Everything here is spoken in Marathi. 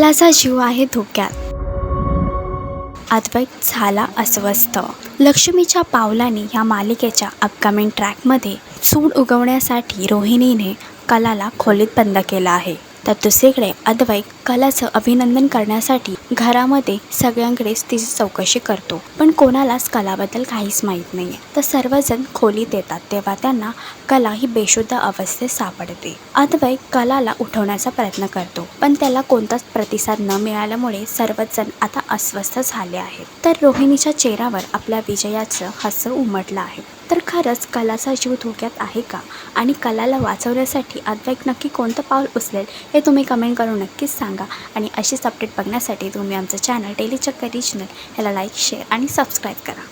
कलाचा जीव आहे धोक्यात. अद्वैत झाला अस्वस्थ. लक्ष्मीच्या पावलाने या मालिकेच्या अपकमिंग ट्रॅकमध्ये सूड उगवण्यासाठी रोहिणीने कलाला खोलीत बंद केला आहे. तर दुसरीकडे अद्वैत कलाचं अभिनंदन करण्यासाठी घरामध्ये सगळ्यांकडेच तिची चौकशी करतो. पण कोणालाच कलाबद्दल काहीच माहीत नाही आहे तर सर्वजण खोलीत येतात तेव्हा त्यांना कला ही बेशुद्ध अवस्थेत सापडते. अद्वैत कलाला उठवण्याचा प्रयत्न करतो पण त्याला कोणताच प्रतिसाद न मिळाल्यामुळे सर्वजण आता अस्वस्थ झाले आहेत. तर रोहिणीच्या चेहऱ्यावर आपल्या विजयाचं हसं उमटलं आहे. तर खरंच कलाचा जीव धोक्यात आहे का? आणि कलाला वाचवण्यासाठी अद्वैत नक्की कोणतं पाऊल उचलेल हे तुम्ही कमेंट करून नक्कीच सांगा. आणि अशीच अपडेट बघण्यासाठी तुम्ही आमचं चॅनल डेली चक्कर रिजनल ह्याला लाईक शेअर आणि सबस्क्राईब करा.